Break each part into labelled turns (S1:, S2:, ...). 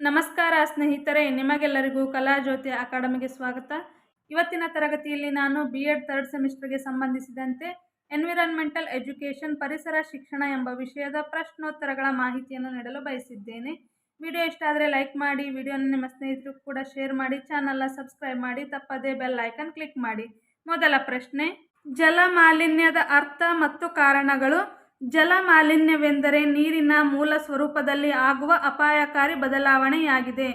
S1: ನಮಸ್ಕಾರ ಸ್ನೇಹಿತರೆ, ನಿಮಗೆಲ್ಲರಿಗೂ ಕಲಾಜ್ಯೋತಿ ಅಕಾಡೆಮಿಗೆ ಸ್ವಾಗತ. ಇವತ್ತಿನ ತರಗತಿಯಲ್ಲಿ ನಾನು ಬಿ ಎಡ್ ಥರ್ಡ್ ಸೆಮಿಸ್ಟರ್ಗೆ ಸಂಬಂಧಿಸಿದಂತೆ ಎನ್ವಿರಾನ್ಮೆಂಟಲ್ ಎಜುಕೇಷನ್ ಪರಿಸರ ಶಿಕ್ಷಣ ಎಂಬ ವಿಷಯದ ಪ್ರಶ್ನೋತ್ತರಗಳ ಮಾಹಿತಿಯನ್ನು ನೀಡಲು ಬಯಸಿದ್ದೇನೆ. ವಿಡಿಯೋ ಇಷ್ಟ ಆದರೆ ಲೈಕ್ ಮಾಡಿ, ವಿಡಿಯೋನ ನಿಮ್ಮ ಸ್ನೇಹಿತರು ಕೂಡ ಶೇರ್ ಮಾಡಿ, ಚಾನಲ್ನ ಸಬ್ಸ್ಕ್ರೈಬ್ ಮಾಡಿ, ತಪ್ಪದೇ ಬೆಲ್ ಐಕನ್ ಕ್ಲಿಕ್ ಮಾಡಿ. ಮೊದಲ ಪ್ರಶ್ನೆ ಜಲ ಮಾಲಿನ್ಯದ ಅರ್ಥ ಮತ್ತು ಕಾರಣಗಳು ಜಲ ಮಾಲಿನ್ಯವೆಂದರೆ ನೀರಿನ ಮೂಲ ಸ್ವರೂಪದಲ್ಲಿ ಆಗುವ ಅಪಾಯಕಾರಿ ಬದಲಾವಣೆಯಾಗಿದೆ.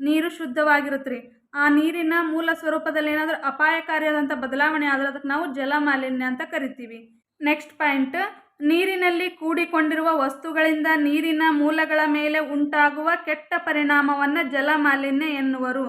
S1: ನೀರು ಶುದ್ಧವಾಗಿರುತ್ತೆ ಆ ನೀರಿನ ಮೂಲ ಸ್ವರೂಪದಲ್ಲಿ ಏನಾದರೂ ಅಪಾಯಕಾರಿಯಾದಂಥ ಬದಲಾವಣೆ ಆದರೆ ಅದಕ್ಕೆ ನಾವು ಜಲ ಮಾಲಿನ್ಯ ಅಂತ ಕರಿತೀವಿ. ನೆಕ್ಸ್ಟ್ ಪಾಯಿಂಟ್, ನೀರಿನಲ್ಲಿ ಕೂಡಿಕೊಂಡಿರುವ ವಸ್ತುಗಳಿಂದ ನೀರಿನ ಮೂಲಗಳ ಮೇಲೆ ಉಂಟಾಗುವ ಕೆಟ್ಟ ಪರಿಣಾಮವನ್ನು ಜಲ ಮಾಲಿನ್ಯ ಎನ್ನುವರು.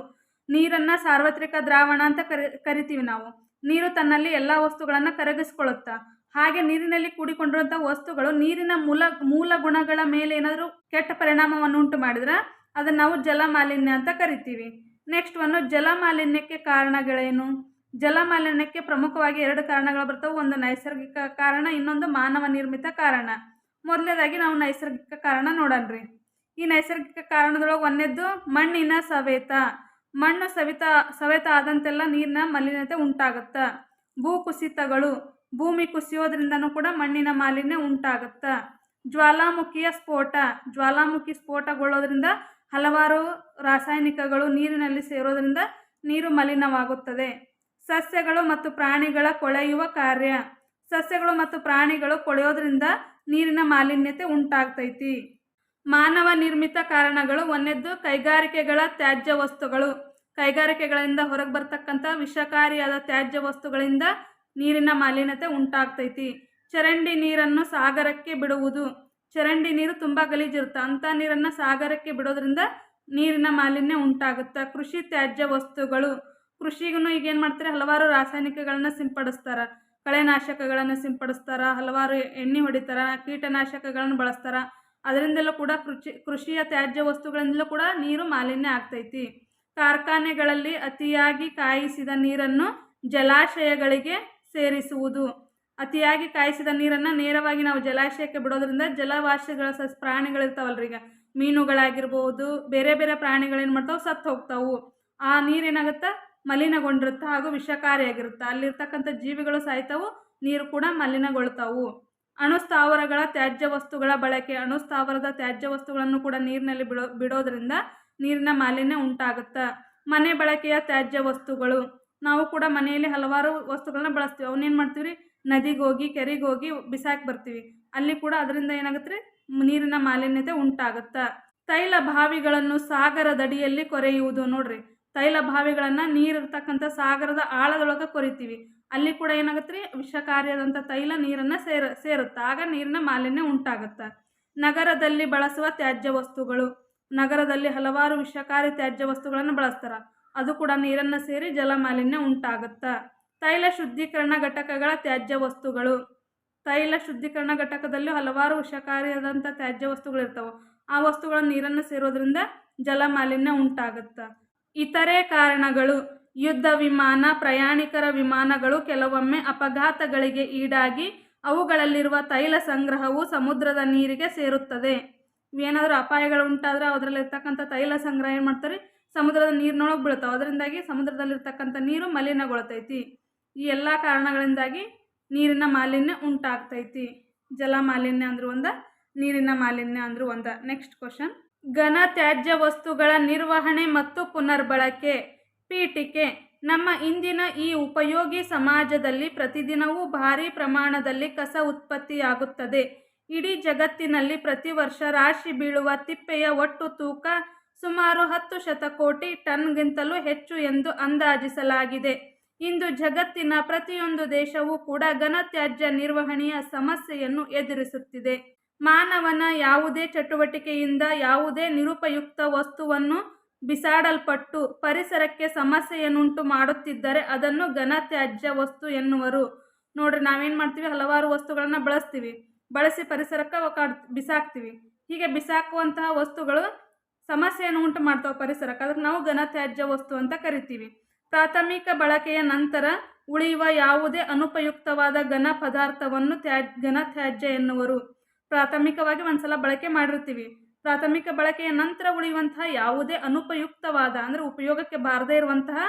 S1: ನೀರನ್ನು ಸಾರ್ವತ್ರಿಕ ದ್ರಾವಣ ಅಂತ ಕರಿ, ಕರಿತೀವಿ ನಾವು. ನೀರು ತನ್ನಲ್ಲಿ ಎಲ್ಲ ವಸ್ತುಗಳನ್ನು ಕರಗಿಸ್ಕೊಳ್ಳುತ್ತಾ ಹಾಗೆ ನೀರಿನಲ್ಲಿ ಕೂಡಿಕೊಂಡಿರುವಂಥ ವಸ್ತುಗಳು ನೀರಿನ ಮೂಲ ಮೂಲ ಗುಣಗಳ ಮೇಲೆ ಏನಾದರೂ ಕೆಟ್ಟ ಪರಿಣಾಮವನ್ನು ಉಂಟು ಮಾಡಿದ್ರೆ ಅದನ್ನು ನಾವು ಜಲ ಮಾಲಿನ್ಯ ಅಂತ ಕರಿತೀವಿ. ನೆಕ್ಸ್ಟ್ ಒಂದು ಜಲ ಮಾಲಿನ್ಯಕ್ಕೆ ಕಾರಣಗಳೇನು? ಜಲಮಾಲಿನ್ಯಕ್ಕೆ ಪ್ರಮುಖವಾಗಿ ಎರಡು ಕಾರಣಗಳು ಬರ್ತವೆ. ಒಂದು ನೈಸರ್ಗಿಕ ಕಾರಣ, ಇನ್ನೊಂದು ಮಾನವ ನಿರ್ಮಿತ ಕಾರಣ. ಮೊದಲನೇದಾಗಿ ನಾವು ನೈಸರ್ಗಿಕ ಕಾರಣ ನೋಡನ್ರಿ ಈ ನೈಸರ್ಗಿಕ ಕಾರಣದೊಳಗೆ ಒಂದೇದ್ದು ಮಣ್ಣಿನ ಸವೆತ. ಮಣ್ಣು ಸವಿತ, ಸವೆತ ಆದಂತೆಲ್ಲ ನೀರಿನ ಮಲಿನತೆ ಉಂಟಾಗುತ್ತೆ. ಭೂ ಕುಸಿತಗಳು ಭೂಮಿ ಕುಸಿಯೋದ್ರಿಂದನೂ ಕೂಡ ಮಣ್ಣಿನ ಮಾಲಿನ್ಯ ಉಂಟಾಗುತ್ತೆ. ಜ್ವಾಲಾಮುಖಿಯ ಸ್ಫೋಟ, ಜ್ವಾಲಾಮುಖಿ ಸ್ಫೋಟಗೊಳ್ಳೋದ್ರಿಂದ ಹಲವಾರು ರಾಸಾಯನಿಕಗಳು ನೀರಿನಲ್ಲಿ ಸೇರೋದ್ರಿಂದ ನೀರು ಮಲಿನವಾಗುತ್ತದೆ. ಸಸ್ಯಗಳು ಮತ್ತು ಪ್ರಾಣಿಗಳ ಕೊಳೆಯುವ ಕಾರ್ಯ. ಸಸ್ಯಗಳು ಮತ್ತು ಪ್ರಾಣಿಗಳು ಕೊಳೆಯೋದ್ರಿಂದ ನೀರಿನ ಮಾಲಿನ್ಯತೆ ಉಂಟಾಗ್ತೈತಿ. ಮಾನವ ನಿರ್ಮಿತ ಕಾರಣಗಳು ಒಂದೆದ್ದು ಕೈಗಾರಿಕೆಗಳ ತ್ಯಾಜ್ಯ ವಸ್ತುಗಳು. ಕೈಗಾರಿಕೆಗಳಿಂದ ಹೊರಗೆ ಬರ್ತಕ್ಕಂಥ ವಿಷಕಾರಿಯಾದ ತ್ಯಾಜ್ಯ ವಸ್ತುಗಳಿಂದ ನೀರಿನ ಮಾಲಿನ್ಯತೆ ಉಂಟಾಗ್ತೈತಿ. ಚರಂಡಿ ನೀರನ್ನು ಸಾಗರಕ್ಕೆ ಬಿಡುವುದು. ಚರಂಡಿ ನೀರು ತುಂಬ ಗಲೀಜಿರುತ್ತೆ. ಅಂಥ ನೀರನ್ನು ಸಾಗರಕ್ಕೆ ಬಿಡೋದ್ರಿಂದ ನೀರಿನ ಮಾಲಿನ್ಯ ಉಂಟಾಗುತ್ತೆ. ಕೃಷಿ ತ್ಯಾಜ್ಯ ವಸ್ತುಗಳು. ಕೃಷಿಗೂ ಈಗ ಏನು ಮಾಡ್ತಾರೆ? ಹಲವಾರು ರಾಸಾಯನಿಕಗಳನ್ನ ಸಿಂಪಡಿಸ್ತಾರೆ. ಕಳೆನಾಶಕಗಳನ್ನು ಸಿಂಪಡಿಸ್ತಾರೆ. ಹಲವಾರು ಎಣ್ಣೆ ಹೊಡಿತಾರೆ. ಕೀಟನಾಶಕಗಳನ್ನು ಬಳಸ್ತಾರ. ಅದರಿಂದಲೂ ಕೂಡ ಕೃಷಿ, ಕೃಷಿಯ ತ್ಯಾಜ್ಯ ವಸ್ತುಗಳಿಂದಲೂ ಕೂಡ ನೀರು ಮಾಲಿನ್ಯ ಆಗ್ತೈತಿ. ಕಾರ್ಖಾನೆಗಳಲ್ಲಿ ಅತಿಯಾಗಿ ಕಾಯಿಸಿದ ನೀರನ್ನು ಜಲಾಶಯಗಳಿಗೆ ಸೇರಿಸುವುದು. ಅತಿಯಾಗಿ ಕಾಯಿಸಿದ ನೀರನ್ನು ನೇರವಾಗಿ ನಾವು ಜಲಾಶಯಕ್ಕೆ ಬಿಡೋದ್ರಿಂದ ಜಲವಾಸಿಗಳ ಸಸ್ ಪ್ರಾಣಿಗಳಿರ್ತಾವಲ್ರಿ ಈಗ. ಮೀನುಗಳಾಗಿರ್ಬೋದು, ಬೇರೆ ಬೇರೆ ಪ್ರಾಣಿಗಳೇನು ಮಾಡ್ತಾವೆ? ಸತ್ತು ಹೋಗ್ತಾವು ಆ ನೀರೇನಾಗುತ್ತೆ? ಮಲಿನಗೊಂಡಿರುತ್ತೆ ಹಾಗೂ ವಿಷಕಾರಿಯಾಗಿರುತ್ತೆ. ಅಲ್ಲಿರ್ತಕ್ಕಂಥ ಜೀವಿಗಳು ಸಾಯ್ತಾವು, ನೀರು ಕೂಡ ಮಲಿನಗೊಳ್ತಾವು. ಅಣುಸ್ಥಾವರಗಳ ತ್ಯಾಜ್ಯ ವಸ್ತುಗಳ ಬಳಕೆ, ಅಣುಸ್ಥಾವರದ ತ್ಯಾಜ್ಯ ವಸ್ತುಗಳನ್ನು ಕೂಡ ನೀರಿನಲ್ಲಿ ಬಿಡೋ, ಬಿಡೋದ್ರಿಂದ ನೀರಿನ ಮಾಲಿನ್ಯ ಉಂಟಾಗುತ್ತೆ? ಮನೆ ಬಳಕೆಯ ತ್ಯಾಜ್ಯ ವಸ್ತುಗಳು. ನಾವು ಕೂಡ ಮನೆಯಲ್ಲಿ ಹಲವಾರು ವಸ್ತುಗಳನ್ನ ಬಳಸ್ತೀವಿ. ಅವನ್ನೇನು ಮಾಡ್ತೀವಿ ನದಿಗೆ ಹೋಗಿ, ಕೆರೆಗೆ ಹೋಗಿ ಬಿಸಾಕಿ ಬರ್ತೀವಿ. ಅಲ್ಲಿ ಕೂಡ ಅದರಿಂದ ಏನಾಗುತ್ತೆ ನೀರಿನ ಮಾಲಿನ್ಯತೆ ಉಂಟಾಗುತ್ತೆ? ತೈಲ ಬಾವಿಗಳನ್ನು ಸಾಗರದಡಿಯಲ್ಲಿ ಕೊರೆಯುವುದು ನೋಡ್ರಿ. ತೈಲ ಬಾವಿಗಳನ್ನು ನೀರಿರ್ತಕ್ಕಂಥ ಸಾಗರದ ಆಳದೊಳಗೆ ಕೊರಿತೀವಿ. ಅಲ್ಲಿ ಕೂಡ ಏನಾಗುತ್ತೆ ರೀ ವಿಷಕಾರಿಯಾದಂಥ ತೈಲ ನೀರನ್ನು ಸೇರ, ಸೇರುತ್ತೆ? ಆಗ ನೀರಿನ ಮಾಲಿನ್ಯ ಉಂಟಾಗುತ್ತೆ? ನಗರದಲ್ಲಿ ಬಳಸುವ ತ್ಯಾಜ್ಯ ವಸ್ತುಗಳು. ನಗರದಲ್ಲಿ ಹಲವಾರು ವಿಷಕಾರಿ ತ್ಯಾಜ್ಯ ವಸ್ತುಗಳನ್ನು ಬಳಸ್ತಾರೆ. ಅದು ಕೂಡ ನೀರನ್ನು ಸೇರಿ ಜಲ ಮಾಲಿನ್ಯ ಉಂಟಾಗುತ್ತೆ. ತೈಲ ಶುದ್ಧೀಕರಣ ಘಟಕಗಳ ತ್ಯಾಜ್ಯ ವಸ್ತುಗಳು. ತೈಲ ಶುದ್ಧೀಕರಣ ಘಟಕದಲ್ಲೂ ಹಲವಾರು ವಿಷಕಾರಿಯಾದಂಥ ತ್ಯಾಜ್ಯ ವಸ್ತುಗಳಿರ್ತವೆ ಆ ವಸ್ತುಗಳ ನೀರನ್ನು ಸೇರೋದ್ರಿಂದ ಜಲ ಮಾಲಿನ್ಯ ಉಂಟಾಗುತ್ತೆ. ಇತರೆ ಕಾರಣಗಳು. ಯುದ್ಧ ವಿಮಾನ, ಪ್ರಯಾಣಿಕರ ವಿಮಾನಗಳು ಕೆಲವೊಮ್ಮೆ ಅಪಘಾತಗಳಿಗೆ ಈಡಾಗಿ ಅವುಗಳಲ್ಲಿರುವ ತೈಲ ಸಂಗ್ರಹವು ಸಮುದ್ರದ ನೀರಿಗೆ ಸೇರುತ್ತದೆ. ಏನಾದರೂ ಅಪಾಯಗಳು ಉಂಟಾದರೆ ಅದರಲ್ಲಿರ್ತಕ್ಕಂಥ ತೈಲ ಸಂಗ್ರಹ ಏನು ಮಾಡ್ತಾರೆ? ಸಮುದ್ರದ ನೀರಿನೊಳಗೆ ಬೀಳ್ತಾವೆ. ಅದರಿಂದಾಗಿ ಸಮುದ್ರದಲ್ಲಿರ್ತಕ್ಕಂಥ ನೀರು ಮಲಿನಗೊಳ್ತೈತಿ. ಈ ಎಲ್ಲ ಕಾರಣಗಳಿಂದಾಗಿ ನೀರಿನ ಮಾಲಿನ್ಯ ಉಂಟಾಗ್ತೈತಿ. ಜಲ ಮಾಲಿನ್ಯ ಅಂದರೂ ಒಂದ, ನೀರಿನ ಮಾಲಿನ್ಯ ಅಂದರೂ ಒಂದ. ನೆಕ್ಸ್ಟ್ ಕ್ವಶನ್ ಘನ ತ್ಯಾಜ್ಯ ವಸ್ತುಗಳ ನಿರ್ವಹಣೆ ಮತ್ತು ಪುನರ್ಬಳಕೆ. ಪೀಠಿಕೆ. ನಮ್ಮ ಇಂದಿನ ಈ ಉಪಯೋಗಿ ಸಮಾಜದಲ್ಲಿ ಪ್ರತಿದಿನವೂ ಭಾರಿ ಪ್ರಮಾಣದಲ್ಲಿ ಕಸ ಉತ್ಪತ್ತಿಯಾಗುತ್ತದೆ. ಇಡೀ ಜಗತ್ತಿನಲ್ಲಿ ಪ್ರತಿ ವರ್ಷ ರಾಶಿ ಬೀಳುವ ತಿಪ್ಪೆಯ ಒಟ್ಟು ತೂಕ ಸುಮಾರು ಹತ್ತು ಶತಕೋಟಿ ಟನ್ಗಿಂತಲೂ ಹೆಚ್ಚು ಎಂದು ಅಂದಾಜಿಸಲಾಗಿದೆ. ಇಂದು ಜಗತ್ತಿನ ಪ್ರತಿಯೊಂದು ದೇಶವೂ ಕೂಡ ಘನತ್ಯಾಜ್ಯ ನಿರ್ವಹಣೆಯ ಸಮಸ್ಯೆಯನ್ನು ಎದುರಿಸುತ್ತಿದೆ. ಮಾನವನ ಯಾವುದೇ ಚಟುವಟಿಕೆಯಿಂದ ಯಾವುದೇ ನಿರುಪಯುಕ್ತ ವಸ್ತುವನ್ನು ಬಿಸಾಡಲ್ಪಟ್ಟು ಪರಿಸರಕ್ಕೆ ಸಮಸ್ಯೆಯನ್ನುಂಟು ಮಾಡುತ್ತಿದ್ದರೆ ಅದನ್ನು ಘನತ್ಯಾಜ್ಯ ವಸ್ತು ಎನ್ನುವರು. ನೋಡ್ರಿ, ನಾವೇನು ಮಾಡ್ತೀವಿ? ಹಲವಾರು ವಸ್ತುಗಳನ್ನು ಬಳಸ್ತೀವಿ. ಬಳಸಿ ಪರಿಸರಕ್ಕೆ ಒಕಾಡ್ ಬಿಸಾಕ್ತೀವಿ. ಹೀಗೆ ಬಿಸಾಕುವಂತಹ ವಸ್ತುಗಳು ಸಮಸ್ಯೆಯನ್ನು ಉಂಟು ಮಾಡ್ತಾವೆ ಪರಿಸರಕ್ಕೆ. ಅದಕ್ಕೆ ನಾವು ಘನತ್ಯಾಜ್ಯ ವಸ್ತು ಅಂತ ಕರಿತೀವಿ. ಪ್ರಾಥಮಿಕ ಬಳಕೆಯ ನಂತರ ಉಳಿಯುವ ಯಾವುದೇ ಅನುಪಯುಕ್ತವಾದ ಘನ ಪದಾರ್ಥವನ್ನು ತ್ಯಾಜ್ ಘನತ್ಯಾಜ್ಯ ಎನ್ನುವರು. ಪ್ರಾಥಮಿಕವಾಗಿ ಒಂದ್ಸಲ ಬಳಕೆ ಮಾಡಿರ್ತೀವಿ. ಪ್ರಾಥಮಿಕ ಬಳಕೆಯ ನಂತರ ಉಳಿಯುವಂತಹ ಯಾವುದೇ ಅನುಪಯುಕ್ತವಾದ, ಅಂದರೆ ಉಪಯೋಗಕ್ಕೆ ಬಾರದೇ ಇರುವಂತಹ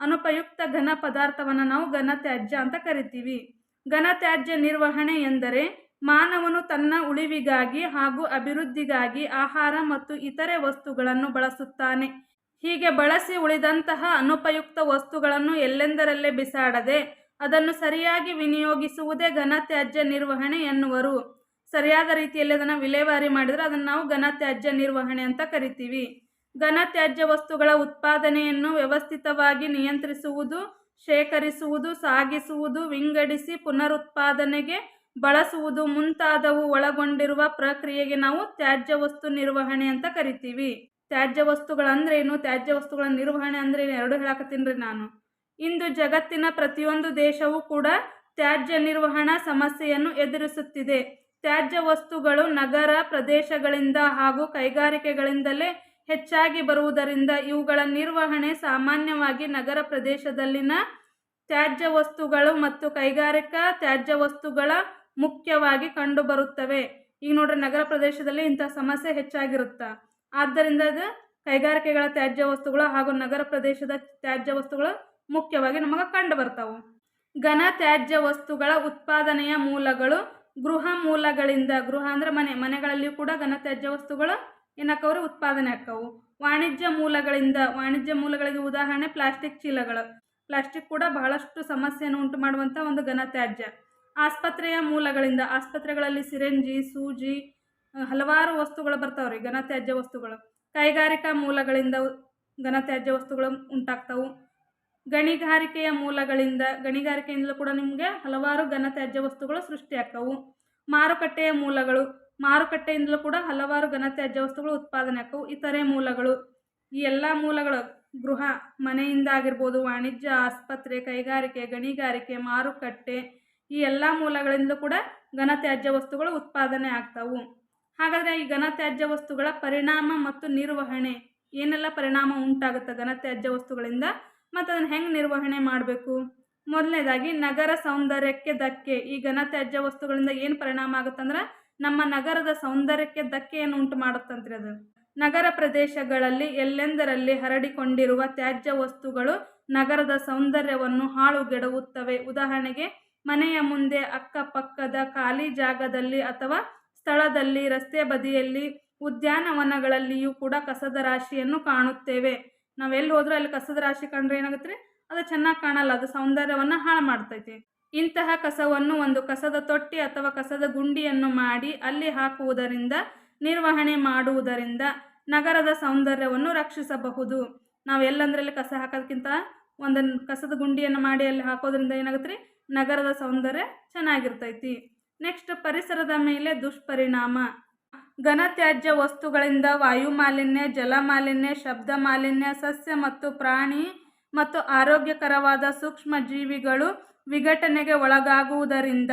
S1: ಅನುಪಯುಕ್ತ ಘನ ಪದಾರ್ಥವನ್ನು ನಾವು ಘನತ್ಯಾಜ್ಯ ಅಂತ ಕರಿತೀವಿ. ಘನತ್ಯಾಜ್ಯ ನಿರ್ವಹಣೆ ಎಂದರೆ ಮಾನವನು ತನ್ನ ಉಳಿವಿಗಾಗಿ ಹಾಗೂ ಅಭಿವೃದ್ಧಿಗಾಗಿ ಆಹಾರ ಮತ್ತು ಇತರೆ ವಸ್ತುಗಳನ್ನು ಬಳಸುತ್ತಾನೆ. ಹೀಗೆ ಬಳಸಿ ಉಳಿದಂತಹ ಅನುಪಯುಕ್ತ ವಸ್ತುಗಳನ್ನು ಎಲ್ಲೆಂದರಲ್ಲೇ ಬಿಸಾಡದೆ ಅದನ್ನು ಸರಿಯಾಗಿ ವಿನಿಯೋಗಿಸುವುದೇ ಘನತ್ಯಾಜ್ಯ ನಿರ್ವಹಣೆ ಎನ್ನುವರು. ಸರಿಯಾದ ರೀತಿಯಲ್ಲಿ ಅದನ್ನು ವಿಲೇವಾರಿ ಮಾಡಿದರೆ ಅದನ್ನು ನಾವು ಘನತ್ಯಾಜ್ಯ ನಿರ್ವಹಣೆ ಅಂತ ಕರಿತೀವಿ. ಘನತ್ಯಾಜ್ಯ ವಸ್ತುಗಳ ಉತ್ಪಾದನೆಯನ್ನು ವ್ಯವಸ್ಥಿತವಾಗಿ ನಿಯಂತ್ರಿಸುವುದು, ಶೇಖರಿಸುವುದು, ಸಾಗಿಸುವುದು, ವಿಂಗಡಿಸಿ ಪುನರುತ್ಪಾದನೆಗೆ ಬಳಸುವುದು ಮುಂತಾದವು ಒಳಗೊಂಡಿರುವ ಪ್ರಕ್ರಿಯೆಗೆ ನಾವು ತ್ಯಾಜ್ಯ ವಸ್ತು ನಿರ್ವಹಣೆ ಅಂತ ಕರಿತೀವಿ. ತ್ಯಾಜ್ಯ ವಸ್ತುಗಳಂದ್ರೇನು? ತ್ಯಾಜ್ಯ ವಸ್ತುಗಳ ನಿರ್ವಹಣೆ ಅಂದ್ರೆ ಎರಡು ಹೇಳಕತ್ತೀನಿ ನಾನು. ಇಂದು ಜಗತ್ತಿನ ಪ್ರತಿಯೊಂದು ದೇಶವೂ ಕೂಡ ತ್ಯಾಜ್ಯ ನಿರ್ವಹಣಾ ಸಮಸ್ಯೆಯನ್ನು ಎದುರಿಸುತ್ತಿದೆ. ತ್ಯಾಜ್ಯ ವಸ್ತುಗಳು ನಗರ ಪ್ರದೇಶಗಳಿಂದ ಹಾಗೂ ಕೈಗಾರಿಕೆಗಳಿಂದಲೇ ಹೆಚ್ಚಾಗಿ ಬರುವುದರಿಂದ ಇವುಗಳ ನಿರ್ವಹಣೆ ಸಾಮಾನ್ಯವಾಗಿ ನಗರ ಪ್ರದೇಶದಲ್ಲಿನ ತ್ಯಾಜ್ಯ ವಸ್ತುಗಳು ಮತ್ತು ಕೈಗಾರಿಕಾ ತ್ಯಾಜ್ಯ ವಸ್ತುಗಳ ಮುಖ್ಯವಾಗಿ ಕಂಡುಬರುತ್ತವೆ. ಈಗ ನೋಡ್ರಿ, ನಗರ ಪ್ರದೇಶದಲ್ಲಿ ಇಂಥ ಸಮಸ್ಯೆ ಹೆಚ್ಚಾಗಿರುತ್ತೆ? ಆದ್ದರಿಂದ ಅದು ಕೈಗಾರಿಕೆಗಳ ತ್ಯಾಜ್ಯ ವಸ್ತುಗಳು ಹಾಗೂ ನಗರ ಪ್ರದೇಶದ ತ್ಯಾಜ್ಯ ವಸ್ತುಗಳು ಮುಖ್ಯವಾಗಿ ನಮಗೆ ಕಂಡು ಬರ್ತಾವೆ ಘನ ತ್ಯಾಜ್ಯ ವಸ್ತುಗಳ ಉತ್ಪಾದನೆಯ ಮೂಲಗಳು ಗೃಹ ಮೂಲಗಳಿಂದ, ಗೃಹ ಅಂದರೆ ಮನೆ, ಮನೆಗಳಲ್ಲಿಯೂ ಕೂಡ ಘನ ತ್ಯಾಜ್ಯ ವಸ್ತುಗಳು ಏನಕ್ಕವ್ರಿ, ಉತ್ಪಾದನೆ ಆಕ್ಕವು ವಾಣಿಜ್ಯ ಮೂಲಗಳಿಂದ, ವಾಣಿಜ್ಯ ಮೂಲಗಳಿಗೆ ಉದಾಹರಣೆ ಪ್ಲಾಸ್ಟಿಕ್ ಚೀಲಗಳು. ಪ್ಲಾಸ್ಟಿಕ್ ಕೂಡ ಬಹಳಷ್ಟು ಸಮಸ್ಯೆಯನ್ನು ಉಂಟು ಮಾಡುವಂಥ ಒಂದು ಘನ ತ್ಯಾಜ್ಯ. ಆಸ್ಪತ್ರೆಯ ಮೂಲಗಳಿಂದ, ಆಸ್ಪತ್ರೆಗಳಲ್ಲಿ ಸಿರೆಂಜಿ, ಸೂಜಿ ಹಲವಾರು ವಸ್ತುಗಳು ಬರ್ತಾವ್ರಿ, ಘನತ್ಯಾಜ್ಯ ವಸ್ತುಗಳು. ಕೈಗಾರಿಕಾ ಮೂಲಗಳಿಂದ ಘನತ್ಯಾಜ್ಯ ವಸ್ತುಗಳು ಉಂಟಾಗ್ತವು. ಗಣಿಗಾರಿಕೆಯ ಮೂಲಗಳಿಂದ, ಗಣಿಗಾರಿಕೆಯಿಂದಲೂ ಕೂಡ ನಿಮಗೆ ಹಲವಾರು ಘನತ್ಯಾಜ್ಯ ವಸ್ತುಗಳು ಸೃಷ್ಟಿಯಾಗ್ತವು. ಮಾರುಕಟ್ಟೆಯ ಮೂಲಗಳು, ಮಾರುಕಟ್ಟೆಯಿಂದಲೂ ಕೂಡ ಹಲವಾರು ಘನತ್ಯಾಜ್ಯ ವಸ್ತುಗಳು ಉತ್ಪಾದನೆ ಆಗ್ತಾವು. ಇತರೆ ಮೂಲಗಳು, ಈ ಎಲ್ಲ ಮೂಲಗಳು ಗೃಹ ಮನೆಯಿಂದ ಆಗಿರ್ಬೋದು ವಾಣಿಜ್ಯ, ಆಸ್ಪತ್ರೆ, ಕೈಗಾರಿಕೆ, ಗಣಿಗಾರಿಕೆ, ಮಾರುಕಟ್ಟೆ ಈ ಎಲ್ಲ ಮೂಲಗಳಿಂದಲೂ ಕೂಡ ಘನತ್ಯಾಜ್ಯ ವಸ್ತುಗಳು ಉತ್ಪಾದನೆ ಆಗ್ತವು. ಹಾಗಾದರೆ ಈ ಘನತ್ಯಾಜ್ಯ ವಸ್ತುಗಳ ಪರಿಣಾಮ ಮತ್ತು ನಿರ್ವಹಣೆ, ಏನೆಲ್ಲ ಪರಿಣಾಮ ಉಂಟಾಗುತ್ತೆ ಘನತ್ಯಾಜ್ಯ ವಸ್ತುಗಳಿಂದ? ಮತ್ತು ಅದನ್ನು ಹೆಂಗೆ ನಿರ್ವಹಣೆ ಮಾಡಬೇಕು? ಮೊದಲನೇದಾಗಿ ನಗರ ಸೌಂದರ್ಯಕ್ಕೆ ಧಕ್ಕೆ ಈ ಘನತ್ಯಾಜ್ಯ ವಸ್ತುಗಳಿಂದ ಏನು ಪರಿಣಾಮ ಆಗುತ್ತಂದ್ರೆ ನಮ್ಮ ನಗರದ ಸೌಂದರ್ಯಕ್ಕೆ ಧಕ್ಕೆಯನ್ನು ಉಂಟು ಮಾಡುತ್ತಂತ್ರಿ ಅದು? ನಗರ ಪ್ರದೇಶಗಳಲ್ಲಿ ಎಲ್ಲೆಂದರಲ್ಲಿ ಹರಡಿಕೊಂಡಿರುವ ತ್ಯಾಜ್ಯ ವಸ್ತುಗಳು ನಗರದ ಸೌಂದರ್ಯವನ್ನು ಹಾಳುಗೆಡವುತ್ತವೆ. ಉದಾಹರಣೆಗೆ ಮನೆಯ ಮುಂದೆ ಅಕ್ಕಪಕ್ಕದ ಖಾಲಿ ಜಾಗದಲ್ಲಿ ಅಥವಾ ಸ್ಥಳದಲ್ಲಿ, ರಸ್ತೆ ಬದಿಯಲ್ಲಿ ಉದ್ಯಾನವನಗಳಲ್ಲಿಯೂ ಕೂಡ ಕಸದ ರಾಶಿಯನ್ನು ಕಾಣುತ್ತೇವೆ. ನಾವೆಲ್ಲಿ ಹೋದ್ರೂ ಅಲ್ಲಿ ಕಸದ ರಾಶಿ ಕಂಡ್ರೆ ಏನಾಗುತ್ತೆ? ಅದು ಚೆನ್ನಾಗಿ ಕಾಣಲ್ಲ, ಅದು ಸೌಂದರ್ಯವನ್ನು ಹಾಳು ಮಾಡ್ತೈತಿ. ಇಂತಹ ಕಸವನ್ನು ಒಂದು ಕಸದ ತೊಟ್ಟಿ ಅಥವಾ ಕಸದ ಗುಂಡಿಯನ್ನು ಮಾಡಿ ಅಲ್ಲಿ ಹಾಕುವುದರಿಂದ, ನಿರ್ವಹಣೆ ಮಾಡುವುದರಿಂದ ನಗರದ ಸೌಂದರ್ಯವನ್ನು ರಕ್ಷಿಸಬಹುದು. ನಾವು ಎಲ್ಲಂದ್ರಲ್ಲಿ ಕಸ ಹಾಕೋದಕ್ಕಿಂತ ಒಂದು ಕಸದ ಗುಂಡಿಯನ್ನು ಮಾಡಿ ಅಲ್ಲಿ ಹಾಕೋದ್ರಿಂದ ಏನಾಗುತ್ತೆ? ನಗರದ ಸೌಂದರ್ಯ ಚೆನ್ನಾಗಿರ್ತೈತಿ. ನೆಕ್ಸ್ಟ್ ಪರಿಸರದ ಮೇಲೆ ದುಷ್ಪರಿಣಾಮ. ಘನತ್ಯಾಜ್ಯ ವಸ್ತುಗಳಿಂದ ವಾಯು ಮಾಲಿನ್ಯ ಜಲ ಮಾಲಿನ್ಯ ಶಬ್ದ ಮಾಲಿನ್ಯ ಸಸ್ಯ ಮತ್ತು ಪ್ರಾಣಿ ಮತ್ತು ಆರೋಗ್ಯಕರವಾದ ಸೂಕ್ಷ್ಮ ಜೀವಿಗಳು ವಿಘಟನೆಗೆ ಒಳಗಾಗುವುದರಿಂದ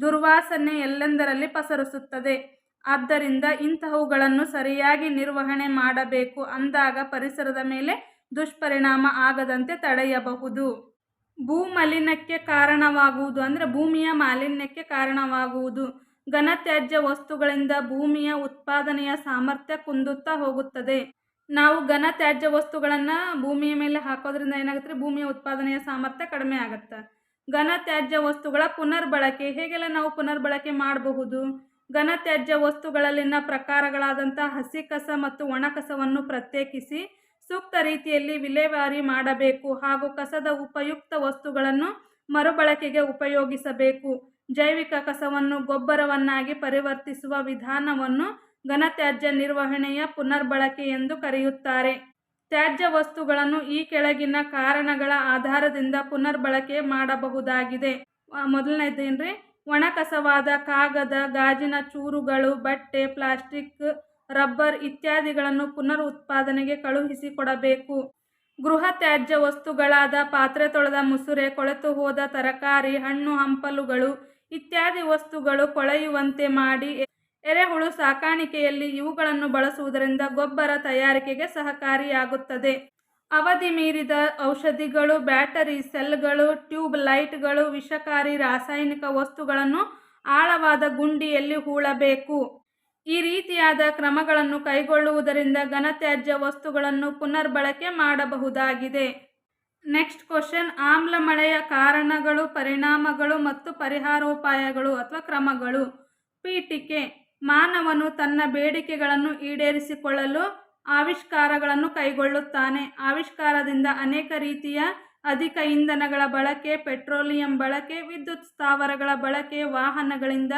S1: ದುರ್ವಾಸನೆ ಎಲ್ಲೆಂದರಲ್ಲಿ ಪಸರಿಸುತ್ತದೆ. ಆದ್ದರಿಂದ ಇಂತಹವುಗಳನ್ನು ಸರಿಯಾಗಿ ನಿರ್ವಹಣೆ ಮಾಡಬೇಕು ಅಂದಾಗ ಪರಿಸರದ ಮೇಲೆ ದುಷ್ಪರಿಣಾಮ ಆಗದಂತೆ ತಡೆಯಬಹುದು. ಭೂಮಲಿನಕ್ಕೆ ಕಾರಣವಾಗುವುದು ಅಂದರೆ ಭೂಮಿಯ ಮಾಲಿನ್ಯಕ್ಕೆ ಕಾರಣವಾಗುವುದು. ಘನತ್ಯಾಜ್ಯ ವಸ್ತುಗಳಿಂದ ಭೂಮಿಯ ಉತ್ಪಾದನೆಯ ಸಾಮರ್ಥ್ಯ ಕುಂದುತ್ತಾ ಹೋಗುತ್ತದೆ. ನಾವು ಘನತ್ಯಾಜ್ಯ ವಸ್ತುಗಳನ್ನು ಭೂಮಿಯ ಮೇಲೆ ಹಾಕೋದ್ರಿಂದ ಏನಾಗುತ್ತೆ? ಭೂಮಿಯ ಉತ್ಪಾದನೆಯ ಸಾಮರ್ಥ್ಯ ಕಡಿಮೆ ಆಗುತ್ತೆ. ಘನತ್ಯಾಜ್ಯ ವಸ್ತುಗಳ ಪುನರ್ಬಳಕೆ, ಹೇಗೆಲ್ಲ ನಾವು ಪುನರ್ಬಳಕೆ ಮಾಡಬಹುದು? ಘನತ್ಯಾಜ್ಯ ವಸ್ತುಗಳಲ್ಲಿನ ಪ್ರಕಾರಗಳಾದಂಥ ಹಸಿ ಕಸ ಮತ್ತು ಒಣ ಕಸವನ್ನು ಪ್ರತ್ಯೇಕಿಸಿ ಸೂಕ್ತ ರೀತಿಯಲ್ಲಿ ವಿಲೇವಾರಿ ಮಾಡಬೇಕು ಹಾಗೂ ಕಸದ ಉಪಯುಕ್ತ ವಸ್ತುಗಳನ್ನು ಮರುಬಳಕೆಗೆ ಉಪಯೋಗಿಸಬೇಕು. ಜೈವಿಕ ಕಸವನ್ನು ಗೊಬ್ಬರವನ್ನಾಗಿ ಪರಿವರ್ತಿಸುವ ವಿಧಾನವನ್ನು ಘನತ್ಯಾಜ್ಯ ನಿರ್ವಹಣೆಯ ಪುನರ್ಬಳಕೆ ಎಂದು ಕರೆಯುತ್ತಾರೆ. ತ್ಯಾಜ್ಯ ವಸ್ತುಗಳನ್ನು ಈ ಕೆಳಗಿನ ಕಾರಣಗಳ ಆಧಾರದಿಂದ ಪುನರ್ಬಳಕೆ ಮಾಡಬಹುದಾಗಿದೆ. ಮೊದಲನೇದೇನ್ರಿ? ಒಣ ಕಸವಾದ ಕಾಗದ, ಗಾಜಿನ ಚೂರುಗಳು, ಬಟ್ಟೆ, ಪ್ಲಾಸ್ಟಿಕ್ ರಬ್ಬರ್ ಇತ್ಯಾದಿಗಳನ್ನು ಪುನರ್ ಉತ್ಪಾದನೆಗೆ ಕಳುಹಿಸಿಕೊಡಬೇಕು. ಗೃಹ ತ್ಯಾಜ್ಯ ವಸ್ತುಗಳಾದ ಪಾತ್ರೆ ತೊಳೆದ ಮುಸುರೆ, ಕೊಳೆತು ಹೋದ ತರಕಾರಿ, ಹಣ್ಣು, ಹಂಪಲುಗಳು ಇತ್ಯಾದಿ ವಸ್ತುಗಳು ಕೊಳೆಯುವಂತೆ ಮಾಡಿ ಎರೆಹುಳು ಸಾಕಾಣಿಕೆಯಲ್ಲಿ ಇವುಗಳನ್ನು ಬಳಸುವುದರಿಂದ ಗೊಬ್ಬರ ತಯಾರಿಕೆಗೆ ಸಹಕಾರಿಯಾಗುತ್ತದೆ. ಅವಧಿ ಮೀರಿದ ಔಷಧಿಗಳು, ಬ್ಯಾಟರಿ ಸೆಲ್ಗಳು, ಟ್ಯೂಬ್ ಲೈಟ್ಗಳು, ವಿಷಕಾರಿ ರಾಸಾಯನಿಕ ವಸ್ತುಗಳನ್ನು ಆಳವಾದ ಗುಂಡಿಯಲ್ಲಿ ಹೂಳಬೇಕು. ಈ ರೀತಿಯಾದ ಕ್ರಮಗಳನ್ನು ಕೈಗೊಳ್ಳುವುದರಿಂದ ಘನತ್ಯಾಜ್ಯ ವಸ್ತುಗಳನ್ನು ಪುನರ್ಬಳಕೆ ಮಾಡಬಹುದಾಗಿದೆ. ನೆಕ್ಸ್ಟ್ ಕ್ವಶನ್, ಆಮ್ಲ ಮಳೆಯ ಕಾರಣಗಳು, ಪರಿಣಾಮಗಳು ಮತ್ತು ಪರಿಹಾರೋಪಾಯಗಳು ಅಥವಾ ಕ್ರಮಗಳು. ಪೀಠಿಕೆ ಮಾನವನು ತನ್ನ ಬೇಡಿಕೆಗಳನ್ನು ಈಡೇರಿಸಿಕೊಳ್ಳಲು ಆವಿಷ್ಕಾರಗಳನ್ನು ಕೈಗೊಳ್ಳುತ್ತಾನೆ. ಆವಿಷ್ಕಾರದಿಂದ ಅನೇಕ ರೀತಿಯ ಅಧಿಕ ಇಂಧನಗಳ ಬಳಕೆ, ಪೆಟ್ರೋಲಿಯಂ ಬಳಕೆ, ವಿದ್ಯುತ್ ಸ್ಥಾವರಗಳ ಬಳಕೆ, ವಾಹನಗಳಿಂದ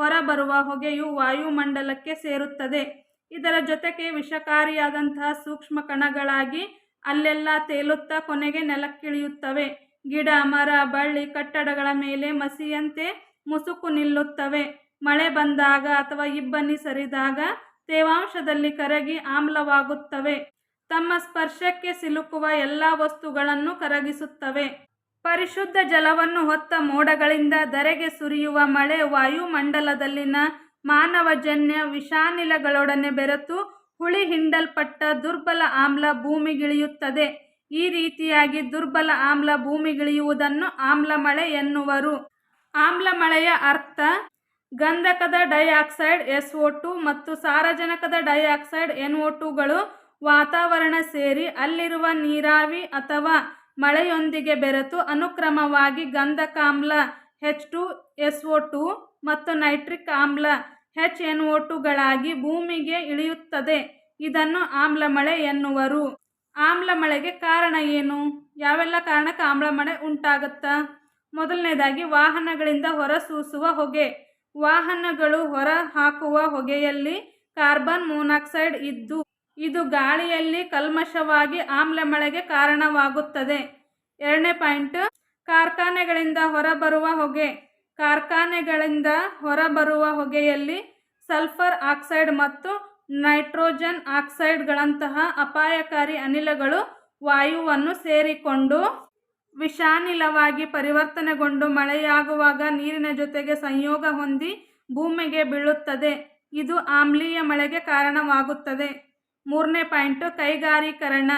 S1: ಹೊರಬರುವ ಹೊಗೆಯು ವಾಯುಮಂಡಲಕ್ಕೆ ಸೇರುತ್ತದೆ. ಇದರ ಜೊತೆಗೆ ವಿಷಕಾರಿಯಾದಂತಹ ಸೂಕ್ಷ್ಮ ಕಣಗಳಾಗಿ ಅಲ್ಲೆಲ್ಲ ತೇಲುತ್ತಾ ಕೊನೆಗೆ ನೆಲಕ್ಕಿಳಿಯುತ್ತವೆ. ಗಿಡ, ಮರ, ಬಳ್ಳಿ, ಕಟ್ಟಡಗಳ ಮೇಲೆ ಮಸಿಯಂತೆ ಮುಸುಕು ನಿಲ್ಲುತ್ತವೆ. ಮಳೆ ಬಂದಾಗ ಅಥವಾ ಇಬ್ಬನಿ ಸರಿದಾಗ ತೇವಾಂಶದಲ್ಲಿ ಕರಗಿ ಆಮ್ಲವಾಗುತ್ತವೆ. ತಮ್ಮ ಸ್ಪರ್ಶಕ್ಕೆ ಸಿಲುಕುವ ಎಲ್ಲ ವಸ್ತುಗಳನ್ನು ಕರಗಿಸುತ್ತವೆ. ಪರಿಶುದ್ಧ ಜಲವನ್ನು ಹೊತ್ತ ಮೋಡಗಳಿಂದ ಧರೆಗೆ ಸುರಿಯುವ ಮಳೆ ವಾಯುಮಂಡಲದಲ್ಲಿನ ಮಾನವಜನ್ಯ ವಿಷಾನಿಲಗಳೊಡನೆ ಬೆರೆತು ಹುಳಿ ಹಿಂಡಲ್ಪಟ್ಟ ದುರ್ಬಲ ಆಮ್ಲ ಭೂಮಿಗಿಳಿಯುತ್ತದೆ. ಈ ರೀತಿಯಾಗಿ ದುರ್ಬಲ ಆಮ್ಲ ಭೂಮಿಗಿಳಿಯುವುದನ್ನು ಆಮ್ಲ ಮಳೆ ಎನ್ನುವರು. ಆಮ್ಲ ಮಳೆಯ ಅರ್ಥ, ಗಂಧಕದ ಡೈಆಕ್ಸೈಡ್ ಎಸ್ ಒ ಟು ಮತ್ತು ಸಾರಜನಕದ ಡೈಆಕ್ಸೈಡ್ ಎನ್ ಒ ಟುಗಳು ವಾತಾವರಣ ಸೇರಿ ಅಲ್ಲಿರುವ ನೀರಾವಿ ಅಥವಾ ಮಳೆಯೊಂದಿಗೆ ಬೆರೆತು ಅನುಕ್ರಮವಾಗಿ ಗಂಧಕಾಮ್ಲ H two S O two ಮತ್ತು ನೈಟ್ರಿಕ್ ಆಮ್ಲ ಹೆಚ್ ಎನ್ ಒ ಟುಗಳಾಗಿ ಭೂಮಿಗೆ ಇಳಿಯುತ್ತದೆ. ಇದನ್ನು ಆಮ್ಲ ಮಳೆ ಎನ್ನುವರು. ಆಮ್ಲ ಮಳೆಗೆ ಕಾರಣ ಏನು? ಯಾವೆಲ್ಲ ಕಾರಣಕ್ಕೆ ಆಮ್ಲ ಮಳೆ ಉಂಟಾಗುತ್ತಾ? ಮೊದಲನೇದಾಗಿ, ವಾಹನಗಳಿಂದ ಹೊರಸೂಸುವ ಹೊಗೆ. ವಾಹನಗಳು ಹೊರ ಹಾಕುವ ಹೊಗೆಯಲ್ಲಿ ಕಾರ್ಬನ್ ಮೊನಾಕ್ಸೈಡ್ ಇದ್ದು ಇದು ಗಾಳಿಯಲ್ಲಿ ಕಲ್ಮಶವಾಗಿ ಆಮ್ಲ ಮಳೆಗೆ ಕಾರಣವಾಗುತ್ತದೆ. ಎರಡನೇ ಪಾಯಿಂಟ್, ಕಾರ್ಖಾನೆಗಳಿಂದ ಹೊರಬರುವ ಹೊಗೆ. ಕಾರ್ಖಾನೆಗಳಿಂದ ಹೊರಬರುವ ಹೊಗೆಯಲ್ಲಿ ಸಲ್ಫರ್ ಆಕ್ಸೈಡ್ ಮತ್ತು ನೈಟ್ರೋಜನ್ ಆಕ್ಸೈಡ್ಗಳಂತಹ ಅಪಾಯಕಾರಿ ಅನಿಲಗಳು ವಾಯುವನ್ನು ಸೇರಿಕೊಂಡು ವಿಷಾನಿಲವಾಗಿ ಪರಿವರ್ತನೆಗೊಂಡು ಮಳೆಯಾಗುವಾಗ ನೀರಿನ ಜೊತೆಗೆ ಸಂಯೋಗ ಹೊಂದಿ ಭೂಮಿಗೆ ಬೀಳುತ್ತದೆ. ಇದು ಆಮ್ಲೀಯ ಮಳೆಗೆ ಕಾರಣವಾಗುತ್ತದೆ. ಮೂರನೇ ಪಾಯಿಂಟು, ಕೈಗಾರೀಕರಣ.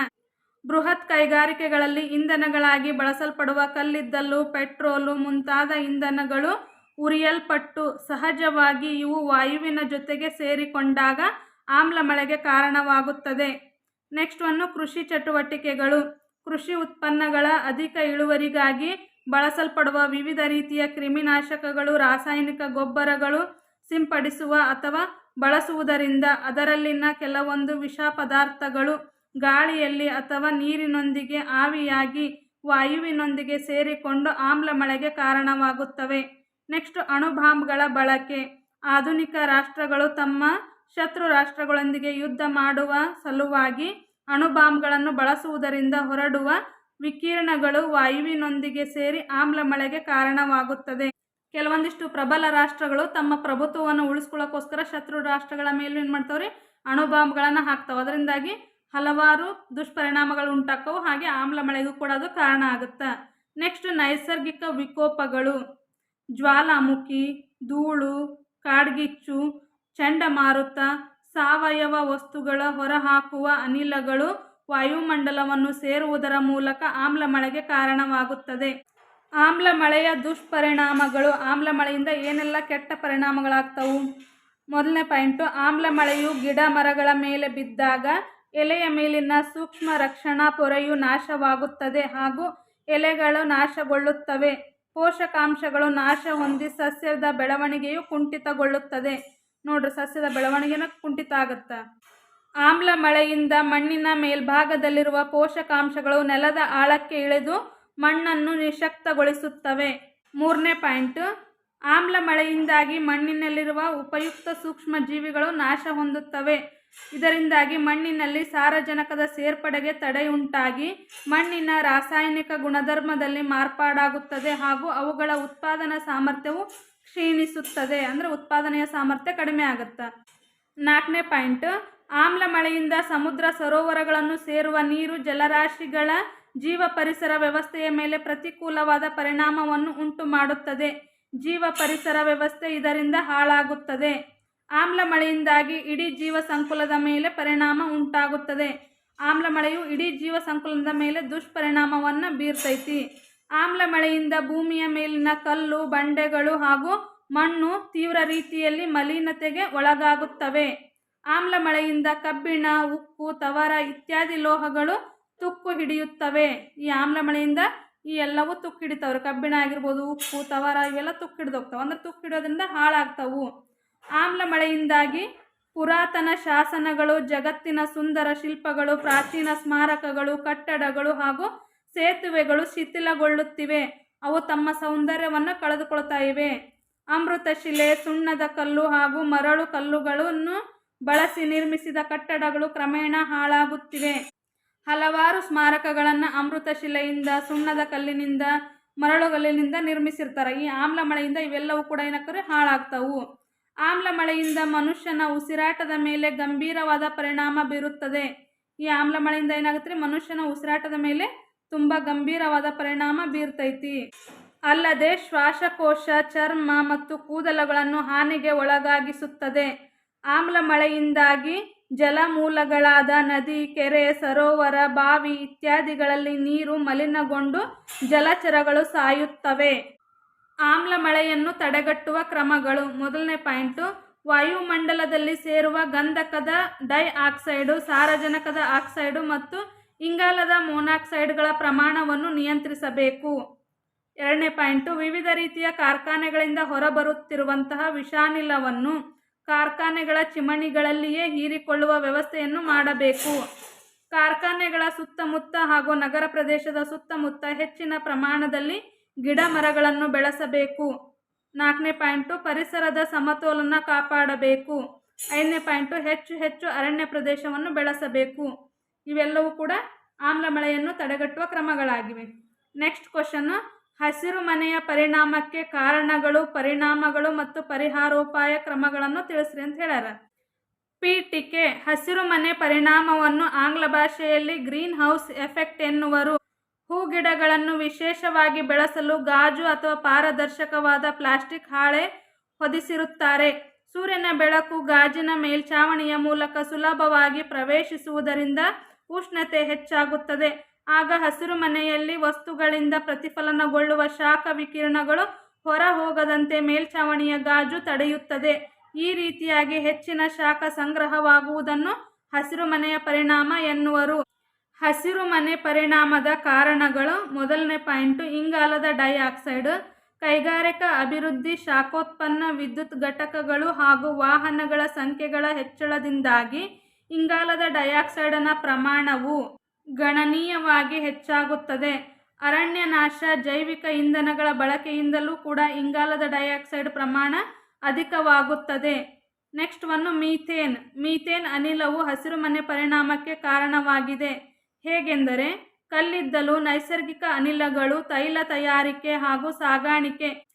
S1: ಬೃಹತ್ ಕೈಗಾರಿಕೆಗಳಲ್ಲಿ ಇಂಧನಗಳಾಗಿ ಬಳಸಲ್ಪಡುವ ಕಲ್ಲಿದ್ದಲು, ಪೆಟ್ರೋಲು ಮುಂತಾದ ಇಂಧನಗಳು ಉರಿಯಲ್ಪಟ್ಟು ಸಹಜವಾಗಿ ಇವು ವಾಯುವಿನ ಜೊತೆಗೆ ಸೇರಿಕೊಂಡಾಗ ಆಮ್ಲ ಮಳೆಗೆ ಕಾರಣವಾಗುತ್ತದೆ. ನೆಕ್ಸ್ಟ್ ಒಂದು, ಕೃಷಿ ಚಟುವಟಿಕೆಗಳು. ಕೃಷಿ ಉತ್ಪನ್ನಗಳ ಅಧಿಕ ಇಳುವರಿಗಾಗಿ ಬಳಸಲ್ಪಡುವ ವಿವಿಧ ರೀತಿಯ ಕ್ರಿಮಿನಾಶಕಗಳು, ರಾಸಾಯನಿಕ ಗೊಬ್ಬರಗಳು ಸಿಂಪಡಿಸುವ ಅಥವಾ ಬಳಸುವುದರಿಂದ ಅದರಲ್ಲಿನ ಕೆಲವೊಂದು ವಿಷ ಪದಾರ್ಥಗಳು ಗಾಳಿಯಲ್ಲಿ ಅಥವಾ ನೀರಿನೊಂದಿಗೆ ಆವಿಯಾಗಿ ವಾಯುವಿನೊಂದಿಗೆ ಸೇರಿಕೊಂಡು ಆಮ್ಲ ಮಳೆಗೆ ಕಾರಣವಾಗುತ್ತವೆ. ನೆಕ್ಸ್ಟ್ ಅಣುಬಾಂಬ್ಗಳ ಬಳಕೆ. ಆಧುನಿಕ ರಾಷ್ಟ್ರಗಳು ತಮ್ಮ ಶತ್ರು ರಾಷ್ಟ್ರಗಳೊಂದಿಗೆ ಯುದ್ಧ ಮಾಡುವ ಸಲುವಾಗಿ ಅಣುಬಾಂಬ್ಗಳನ್ನು ಬಳಸುವುದರಿಂದ ಹೊರಡುವ ವಿಕಿರಣಗಳು ವಾಯುವಿನೊಂದಿಗೆ ಸೇರಿ ಆಮ್ಲ ಮಳೆಗೆ ಕಾರಣವಾಗುತ್ತದೆ. ಕೆಲವೊಂದಿಷ್ಟು ಪ್ರಬಲ ರಾಷ್ಟ್ರಗಳು ತಮ್ಮ ಪ್ರಭುತ್ವವನ್ನು ಉಳಿಸ್ಕೊಳ್ಳೋಕ್ಕೋಸ್ಕರ ಶತ್ರು ರಾಷ್ಟ್ರಗಳ ಮೇಲೆ ಏನು ಮಾಡ್ತಾವ್ರಿ? ಅಣುಬಾಂಬ್ಗಳನ್ನು ಹಾಕ್ತಾವೆ. ಅದರಿಂದಾಗಿ ಹಲವಾರು ದುಷ್ಪರಿಣಾಮಗಳು ಉಂಟಾಕವು ಹಾಗೆ ಆಮ್ಲ ಮಳೆಗೂ ಕೂಡ ಅದು ಕಾರಣ ಆಗುತ್ತೆ. ನೆಕ್ಸ್ಟ್ ನೈಸರ್ಗಿಕ ವಿಕೋಪಗಳು. ಜ್ವಾಲಾಮುಖಿ, ಧೂಳು, ಕಾಡ್ಗಿಚ್ಚು, ಚಂಡಮಾರುತ, ಸಾವಯವ ವಸ್ತುಗಳ ಹೊರಹಾಕುವ ಅನಿಲಗಳು ವಾಯುಮಂಡಲವನ್ನು ಸೇರುವುದರ ಮೂಲಕ ಆಮ್ಲ ಮಳೆಗೆ ಕಾರಣವಾಗುತ್ತದೆ. ಆಮ್ಲ ಮಳೆಯ ದುಷ್ಪರಿಣಾಮಗಳು. ಆಮ್ಲ ಮಳೆಯಿಂದ ಏನೆಲ್ಲ ಕೆಟ್ಟ ಪರಿಣಾಮಗಳಾಗ್ತವು? ಮೊದಲನೇ ಪಾಯಿಂಟು ಆಮ್ಲ ಮಳೆಯು ಗಿಡ ಮರಗಳ ಮೇಲೆ ಬಿದ್ದಾಗ ಎಲೆಯ ಮೇಲಿನ ಸೂಕ್ಷ್ಮ ರಕ್ಷಣಾ ಪೊರೆಯು ನಾಶವಾಗುತ್ತದೆ ಹಾಗೂ ಎಲೆಗಳು ನಾಶಗೊಳ್ಳುತ್ತವೆ. ಪೋಷಕಾಂಶಗಳು ನಾಶ ಹೊಂದಿ ಸಸ್ಯದ ಬೆಳವಣಿಗೆಯು ಕುಂಠಿತಗೊಳ್ಳುತ್ತದೆ. ನೋಡ್ರಿ, ಸಸ್ಯದ ಬೆಳವಣಿಗೆನ ಕುಂಠಿತ ಆಗುತ್ತೆ? ಆಮ್ಲ ಮಳೆಯಿಂದ ಮಣ್ಣಿನ ಮೇಲ್ಭಾಗದಲ್ಲಿರುವ ಪೋಷಕಾಂಶಗಳು ನೆಲದ ಆಳಕ್ಕೆ ಇಳಿದು ಮಣ್ಣನ್ನು ನಿಶಕ್ತಗೊಳಿಸುತ್ತವೆ. ಮೂರನೇ ಪಾಯಿಂಟ್, ಆಮ್ಲ ಮಳೆಯಿಂದಾಗಿ ಮಣ್ಣಿನಲ್ಲಿರುವ ಉಪಯುಕ್ತ ಸೂಕ್ಷ್ಮ ಜೀವಿಗಳು ನಾಶ ಹೊಂದುತ್ತವೆ. ಇದರಿಂದಾಗಿ ಮಣ್ಣಿನಲ್ಲಿ ಸಾರಜನಕದ ಸೇರ್ಪಡೆಗೆ ತಡೆಯುಂಟಾಗಿ ಮಣ್ಣಿನ ರಾಸಾಯನಿಕ ಗುಣಧರ್ಮದಲ್ಲಿ ಮಾರ್ಪಾಡಾಗುತ್ತದೆ ಹಾಗೂ ಅವುಗಳ ಉತ್ಪಾದನಾ ಸಾಮರ್ಥ್ಯವು ಕ್ಷೀಣಿಸುತ್ತದೆ. ಅಂದರೆ ಉತ್ಪಾದನೆಯ ಸಾಮರ್ಥ್ಯ ಕಡಿಮೆ ಆಗುತ್ತೆ. ನಾಲ್ಕನೇ ಪಾಯಿಂಟ್, ಆಮ್ಲ ಮಳೆಯಿಂದ ಸಮುದ್ರ ಸರೋವರಗಳನ್ನು ಸೇರುವ ನೀರು ಜಲರಾಶಿಗಳ ಜೀವ ಪರಿಸರ ವ್ಯವಸ್ಥೆಯ ಮೇಲೆ ಪ್ರತಿಕೂಲವಾದ ಪರಿಣಾಮವನ್ನು ಉಂಟು ಮಾಡುತ್ತದೆ ಜೀವ ಪರಿಸರ ವ್ಯವಸ್ಥೆ ಇದರಿಂದ ಹಾಳಾಗುತ್ತದೆ. ಆಮ್ಲ ಮಳೆಯಿಂದಾಗಿ ಇಡೀ ಜೀವ ಸಂಕುಲದ ಮೇಲೆ ಪರಿಣಾಮ ಉಂಟಾಗುತ್ತದೆ. ಆಮ್ಲ ಮಳೆಯು ಇಡೀ ಜೀವ ಸಂಕುಲದ ಮೇಲೆ ದುಷ್ಪರಿಣಾಮವನ್ನು ಬೀರ್ತೈತಿ. ಆಮ್ಲ ಮಳೆಯಿಂದ ಭೂಮಿಯ ಮೇಲಿನ ಕಲ್ಲು, ಬಂಡೆಗಳು ಹಾಗೂ ಮಣ್ಣು ತೀವ್ರ ರೀತಿಯಲ್ಲಿ ಮಲಿನತೆಗೆ ಒಳಗಾಗುತ್ತವೆ. ಆಮ್ಲ ಮಳೆಯಿಂದ ಕಬ್ಬಿಣ, ಉಕ್ಕು, ತವರ ಇತ್ಯಾದಿ ಲೋಹಗಳು ತುಕ್ಕು ಹಿಡಿಯುತ್ತವೆ. ಈ ಆಮ್ಲ ಮಳೆಯಿಂದ ಈ ಎಲ್ಲವೂ ತುಕ್ಕು ಹಿಡಿತಾವ್ರೆ ಕಬ್ಬಿಣ ಆಗಿರ್ಬೋದು, ಉಪ್ಪು, ತವರ ಇವೆಲ್ಲ ತುಕ್ಕು ಹಿಡಿದೋಗ್ತಾವೆ ಅಂದ್ರೆ ತುಕ್ಕು ಹಿಡಿಯೋದ್ರಿಂದ ಹಾಳಾಗ್ತಾವು. ಆಮ್ಲ ಮಳೆಯಿಂದಾಗಿ ಪುರಾತನ ಶಾಸನಗಳು, ಜಗತ್ತಿನ ಸುಂದರ ಶಿಲ್ಪಗಳು, ಪ್ರಾಚೀನ ಸ್ಮಾರಕಗಳು, ಕಟ್ಟಡಗಳು ಹಾಗೂ ಸೇತುವೆಗಳು ಶಿಥಿಲಗೊಳ್ಳುತ್ತಿವೆ. ಅವು ತಮ್ಮ ಸೌಂದರ್ಯವನ್ನು ಕಳೆದುಕೊಳ್ತಾ ಇವೆ. ಅಮೃತಶಿಲೆ ಸುಣ್ಣದ ಕಲ್ಲು ಹಾಗೂ ಮರಳು ಕಲ್ಲುಗಳನ್ನು ಬಳಸಿ ನಿರ್ಮಿಸಿದ ಕಟ್ಟಡಗಳು ಕ್ರಮೇಣ ಹಾಳಾಗುತ್ತಿವೆ. ಹಲವಾರು ಸ್ಮಾರಕಗಳನ್ನು ಅಮೃತಶಿಲೆಯಿಂದ ಸುಣ್ಣದ ಕಲ್ಲಿನಿಂದ ಮರಳುಗಲ್ಲಿನಿಂದ ನಿರ್ಮಿಸಿರ್ತಾರೆ. ಈ ಆಮ್ಲ ಮಳೆಯಿಂದ ಇವೆಲ್ಲವೂ ಕೂಡ ಏನಕ್ಕರೆ ಹಾಳಾಗ್ತವು. ಆಮ್ಲ ಮಳೆಯಿಂದ ಮನುಷ್ಯನ ಉಸಿರಾಟದ ಮೇಲೆ ಗಂಭೀರವಾದ ಪರಿಣಾಮ ಬೀರುತ್ತದೆ. ಈ ಆಮ್ಲ ಮಳೆಯಿಂದ ಏನಾಗುತ್ತೆ ಮನುಷ್ಯನ ಉಸಿರಾಟದ ಮೇಲೆ ತುಂಬ ಗಂಭೀರವಾದ ಪರಿಣಾಮ ಬೀರ್ತೈತಿ. ಅಲ್ಲದೆ ಶ್ವಾಸಕೋಶ, ಚರ್ಮ ಮತ್ತು ಕೂದಲುಗಳನ್ನು ಹಾನಿಗೆ ಒಳಗಾಗಿಸುತ್ತದೆ. ಆಮ್ಲ ಮಳೆಯಿಂದಾಗಿ ಜಲಮೂಲಗಳಾದ ನದಿ, ಕೆರೆ, ಸರೋವರ, ಬಾವಿ ಇತ್ಯಾದಿಗಳಲ್ಲಿ ನೀರು ಮಲಿನಗೊಂಡು ಜಲಚರಗಳು ಸಾಯುತ್ತವೆ. ಆಮ್ಲ ಮಳೆಯನ್ನು ತಡೆಗಟ್ಟುವ ಕ್ರಮಗಳು. ಮೊದಲನೇ ಪಾಯಿಂಟು, ವಾಯುಮಂಡಲದಲ್ಲಿ ಸೇರುವ ಗಂಧಕದ ಡೈ ಆಕ್ಸೈಡು ಸಾರಜನಕದ ಆಕ್ಸೈಡು ಮತ್ತು ಇಂಗಾಲದ ಮೊನಾಕ್ಸೈಡ್ಗಳ ಪ್ರಮಾಣವನ್ನು ನಿಯಂತ್ರಿಸಬೇಕು. ಎರಡನೇ ಪಾಯಿಂಟು, ವಿವಿಧ ರೀತಿಯ ಕಾರ್ಖಾನೆಗಳಿಂದ ಹೊರಬರುತ್ತಿರುವಂತಹ ವಿಷಾನಿಲವನ್ನು ಕಾರ್ಖಾನೆಗಳ ಚಿಮಣಿಗಳಲ್ಲಿಯೇ ಹೀರಿಕೊಳ್ಳುವ ವ್ಯವಸ್ಥೆಯನ್ನು ಮಾಡಬೇಕು. ಕಾರ್ಖಾನೆಗಳ ಸುತ್ತಮುತ್ತ ಹಾಗೂ ನಗರ ಪ್ರದೇಶದ ಸುತ್ತಮುತ್ತ ಹೆಚ್ಚಿನ ಪ್ರಮಾಣದಲ್ಲಿ ಗಿಡ ಮರಗಳನ್ನು ಬೆಳೆಸಬೇಕು. ನಾಲ್ಕನೇ ಪಾಯಿಂಟು ಪರಿಸರದ ಸಮತೋಲನ ಕಾಪಾಡಬೇಕು. ಐದನೇ ಪಾಯಿಂಟು ಹೆಚ್ಚು ಹೆಚ್ಚು ಅರಣ್ಯ ಪ್ರದೇಶವನ್ನು ಬೆಳೆಸಬೇಕು. ಇವೆಲ್ಲವೂ ಕೂಡ ಆಮ್ಲ ಮಳೆಯನ್ನು ತಡೆಗಟ್ಟುವ ಕ್ರಮಗಳಾಗಿವೆ. ನೆಕ್ಸ್ಟ್ ಕ್ವಶನ್ನು ಹಸಿರು ಮನೆಯ ಪರಿಣಾಮಕ್ಕೆ ಕಾರಣಗಳು, ಪರಿಣಾಮಗಳು ಮತ್ತು ಪರಿಹಾರೋಪಾಯ ಕ್ರಮಗಳನ್ನು ತಿಳಿಸ್ರಿ ಅಂತ ಹೇಳ್ಯಾರ. ಪೀಠಿಕೆ ಹಸಿರು ಮನೆ ಪರಿಣಾಮವನ್ನು ಆಂಗ್ಲ ಭಾಷೆಯಲ್ಲಿ ಗ್ರೀನ್ ಹೌಸ್ ಎಫೆಕ್ಟ್ ಎನ್ನುವರು. ಹೂಗಿಡಗಳನ್ನು ವಿಶೇಷವಾಗಿ ಬೆಳೆಸಲು ಗಾಜು ಅಥವಾ ಪಾರದರ್ಶಕವಾದ ಪ್ಲಾಸ್ಟಿಕ್ ಹಾಳೆ ಹೊದಿಸಿರುತ್ತಾರೆ. ಸೂರ್ಯನ ಬೆಳಕು ಗಾಜಿನ ಮೇಲ್ಛಾವಣಿಯ ಮೂಲಕ ಸುಲಭವಾಗಿ ಪ್ರವೇಶಿಸುವುದರಿಂದ ಉಷ್ಣತೆ ಹೆಚ್ಚಾಗುತ್ತದೆ. ಆಗ ಹಸಿರು ಮನೆಯಲ್ಲಿ ವಸ್ತುಗಳಿಂದ ಪ್ರತಿಫಲನಗೊಳ್ಳುವ ಶಾಖ ವಿಕಿರಣಗಳು ಹೊರ ಹೋಗದಂತೆ ಮೇಲ್ಛಾವಣಿಯ ಗಾಜು ತಡೆಯುತ್ತದೆ. ಈ ರೀತಿಯಾಗಿ ಹೆಚ್ಚಿನ ಶಾಖ ಸಂಗ್ರಹವಾಗುವುದನ್ನು ಹಸಿರು ಮನೆಯ ಪರಿಣಾಮ ಎನ್ನುವರು. ಹಸಿರು ಮನೆ ಪರಿಣಾಮದ ಕಾರಣಗಳು ಮೊದಲನೇ ಪಾಯಿಂಟು ಇಂಗಾಲದ ಡೈಆಕ್ಸೈಡ್, ಕೈಗಾರಿಕಾ ಅಭಿವೃದ್ಧಿ, ಶಾಖೋತ್ಪನ್ನ, ವಿದ್ಯುತ್ ಘಟಕಗಳು ಹಾಗೂ ವಾಹನಗಳ ಸಂಖ್ಯೆಗಳ ಹೆಚ್ಚಳದಿಂದಾಗಿ ಇಂಗಾಲದ ಡೈಆಕ್ಸೈಡನ ಪ್ರಮಾಣವು ಗಣನೀಯವಾಗಿ ಹೆಚ್ಚಾಗುತ್ತದೆ. ಅರಣ್ಯನಾಶ, ಜೈವಿಕ ಇಂಧನಗಳ ಬಳಕೆಯಿಂದಲೂ ಕೂಡ ಇಂಗಾಲದ ಡೈಆಕ್ಸೈಡ್ ಪ್ರಮಾಣ ಅಧಿಕವಾಗುತ್ತದೆ. ನೆಕ್ಸ್ಟ್ ಒಂದು ಮೀಥೇನ್. ಮೀಥೇನ್ ಅನಿಲವು ಹಸಿರುಮನೆ ಪರಿಣಾಮಕ್ಕೆ ಕಾರಣವಾಗಿದೆ. ಹೇಗೆಂದರೆ, ಕಲ್ಲಿದ್ದಲು, ನೈಸರ್ಗಿಕ ಅನಿಲಗಳು, ತೈಲ ತಯಾರಿಕೆ ಹಾಗೂ ಸಾಗಾಣಿಕೆ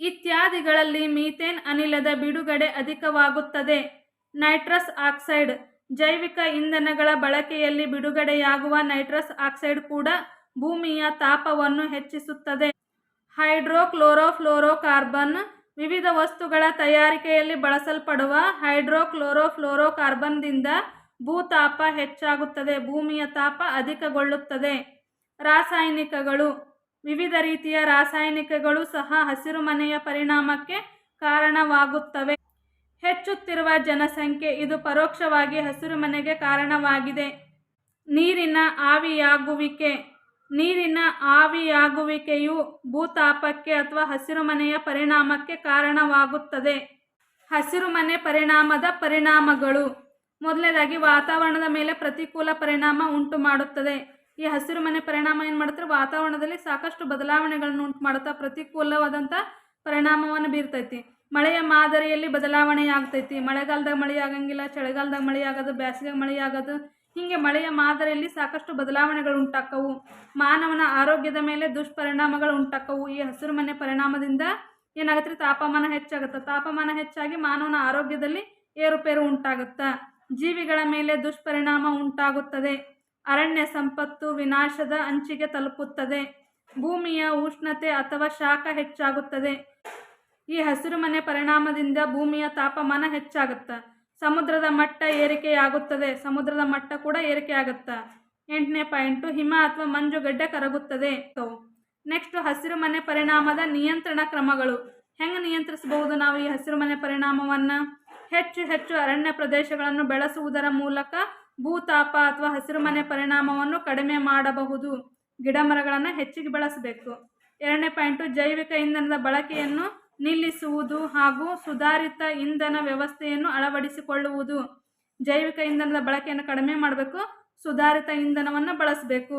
S1: ಇತ್ಯಾದಿಗಳಲ್ಲಿ ಮೀಥೇನ್ ಅನಿಲದ ಬಿಡುಗಡೆ ಅಧಿಕವಾಗುತ್ತದೆ. Nitrous oxide. ಜೈವಿಕ ಇಂಧನಗಳ ಬಳಕೆಯಲ್ಲಿ ಬಿಡುಗಡೆಯಾಗುವ ನೈಟ್ರಸ್ ಆಕ್ಸೈಡ್ ಕೂಡ ಭೂಮಿಯ ತಾಪವನ್ನು ಹೆಚ್ಚಿಸುತ್ತದೆ. ಹೈಡ್ರೋಕ್ಲೋರೋಫ್ಲೋರೋಕಾರ್ಬನ್ ವಿವಿಧ ವಸ್ತುಗಳ ತಯಾರಿಕೆಯಲ್ಲಿ ಬಳಸಲ್ಪಡುವ ಹೈಡ್ರೋಕ್ಲೋರೋಫ್ಲೋರೋಕಾರ್ಬನ್ದಿಂದ ಭೂತಾಪ ಹೆಚ್ಚಾಗುತ್ತದೆ, ಭೂಮಿಯ ತಾಪ ಅಧಿಕಗೊಳ್ಳುತ್ತದೆ. ರಾಸಾಯನಿಕಗಳು ವಿವಿಧ ರೀತಿಯ ರಾಸಾಯನಿಕಗಳು ಸಹ ಹಸಿರುಮನೆಯ ಪರಿಣಾಮಕ್ಕೆ ಕಾರಣವಾಗುತ್ತವೆ. ಹೆಚ್ಚುತ್ತಿರುವ ಜನಸಂಖ್ಯೆ ಇದು ಪರೋಕ್ಷವಾಗಿ ಹಸಿರುಮನೆಗೆ ಕಾರಣವಾಗಿದೆ. ನೀರಿನ ಆವಿಯಾಗುವಿಕೆ, ನೀರಿನ ಆವಿಯಾಗುವಿಕೆಯು ಭೂತಾಪಕ್ಕೆ ಅಥವಾ ಹಸಿರುಮನೆಯ ಪರಿಣಾಮಕ್ಕೆ ಕಾರಣವಾಗುತ್ತದೆ. ಹಸಿರುಮನೆ ಪರಿಣಾಮದ ಪರಿಣಾಮಗಳು. ಮೊದಲನೇದಾಗಿ ವಾತಾವರಣದ ಮೇಲೆ ಪ್ರತಿಕೂಲ ಪರಿಣಾಮ ಉಂಟು ಮಾಡುತ್ತದೆ ಈ ಹಸಿರು ಮನೆ ಪರಿಣಾಮ ಏನು ಮಾಡುತ್ತೆ? ವಾತಾವರಣದಲ್ಲಿ ಸಾಕಷ್ಟು ಬದಲಾವಣೆಗಳನ್ನು ಉಂಟು ಮಾಡುತ್ತಾ ಪ್ರತಿಕೂಲವಾದಂಥ ಪರಿಣಾಮವನ್ನು ಬೀರ್ತೈತಿ. ಮಳೆಯ ಮಾದರಿಯಲ್ಲಿ ಬದಲಾವಣೆ ಆಗ್ತೈತಿ ಮಳೆಗಾಲದಾಗ ಮಳೆ ಆಗಂಗಿಲ್ಲ ಚಳಿಗಾಲದಾಗ ಮಳೆ ಆಗೋದು ಬೇಸಿಗೆ ಮಳೆ ಆಗೋದು ಹೀಗೆ ಮಳೆಯ ಮಾದರಿಯಲ್ಲಿ ಸಾಕಷ್ಟು ಬದಲಾವಣೆಗಳು ಉಂಟಾಕ್ಕವು. ಮಾನವನ ಆರೋಗ್ಯದ ಮೇಲೆ ದುಷ್ಪರಿಣಾಮಗಳು ಉಂಟಾಕ್ಕವು. ಈ ಹಸಿರು ಮನೆ ಪರಿಣಾಮದಿಂದ ಏನಾಗುತ್ತೆ ತಾಪಮಾನ ಹೆಚ್ಚಾಗುತ್ತೆ. ತಾಪಮಾನ ಹೆಚ್ಚಾಗಿ ಮಾನವನ ಆರೋಗ್ಯದಲ್ಲಿ ಏರುಪೇರು ಉಂಟಾಗುತ್ತಾ. ಜೀವಿಗಳ ಮೇಲೆ ದುಷ್ಪರಿಣಾಮ ಉಂಟಾಗುತ್ತದೆ. ಅರಣ್ಯ ಸಂಪತ್ತು ವಿನಾಶದ ಅಂಚಿಗೆ ತಲುಪುತ್ತದೆ. ಭೂಮಿಯ ಉಷ್ಣತೆ ಅಥವಾ ಶಾಖ ಹೆಚ್ಚಾಗುತ್ತದೆ. ಈ ಹಸಿರುಮನೆ ಪರಿಣಾಮದಿಂದ ಭೂಮಿಯ ತಾಪಮಾನ ಹೆಚ್ಚಾಗುತ್ತೆ. ಸಮುದ್ರದ ಮಟ್ಟ ಏರಿಕೆಯಾಗುತ್ತದೆ. ಸಮುದ್ರದ ಮಟ್ಟ ಕೂಡ ಏರಿಕೆಯಾಗುತ್ತಾ. ಎಂಟನೇ ಪಾಯಿಂಟು, ಹಿಮ ಅಥವಾ ಮಂಜುಗಡ್ಡೆ ಕರಗುತ್ತದೆ. ನೆಕ್ಸ್ಟ್, ಹಸಿರು ಮನೆ ಪರಿಣಾಮದ ನಿಯಂತ್ರಣ ಕ್ರಮಗಳು. ಹೆಂಗೆ ನಿಯಂತ್ರಿಸಬಹುದು ನಾವು ಈ ಹಸಿರುಮನೆ ಪರಿಣಾಮವನ್ನು? ಹೆಚ್ಚು ಹೆಚ್ಚು ಅರಣ್ಯ ಪ್ರದೇಶಗಳನ್ನು ಬೆಳೆಸುವುದರ ಮೂಲಕ ಭೂತಾಪ ಅಥವಾ ಹಸಿರುಮನೆ ಪರಿಣಾಮವನ್ನು ಕಡಿಮೆ ಮಾಡಬಹುದು. ಗಿಡ ಮರಗಳನ್ನು ಹೆಚ್ಚಿಗೆ ಬೆಳೆಸಬೇಕು. ಎರಡನೇ ಪಾಯಿಂಟು, ಜೈವಿಕ ಇಂಧನದ ಬಳಕೆಯನ್ನು ನಿಲ್ಲಿಸುವುದು ಹಾಗೂ ಸುಧಾರಿತ ಇಂಧನ ವ್ಯವಸ್ಥೆಯನ್ನು ಅಳವಡಿಸಿಕೊಳ್ಳುವುದು. ಜೈವಿಕ ಇಂಧನದ ಬಳಕೆಯನ್ನು ಕಡಿಮೆ ಮಾಡಬೇಕು, ಸುಧಾರಿತ ಇಂಧನವನ್ನು ಬಳಸಬೇಕು.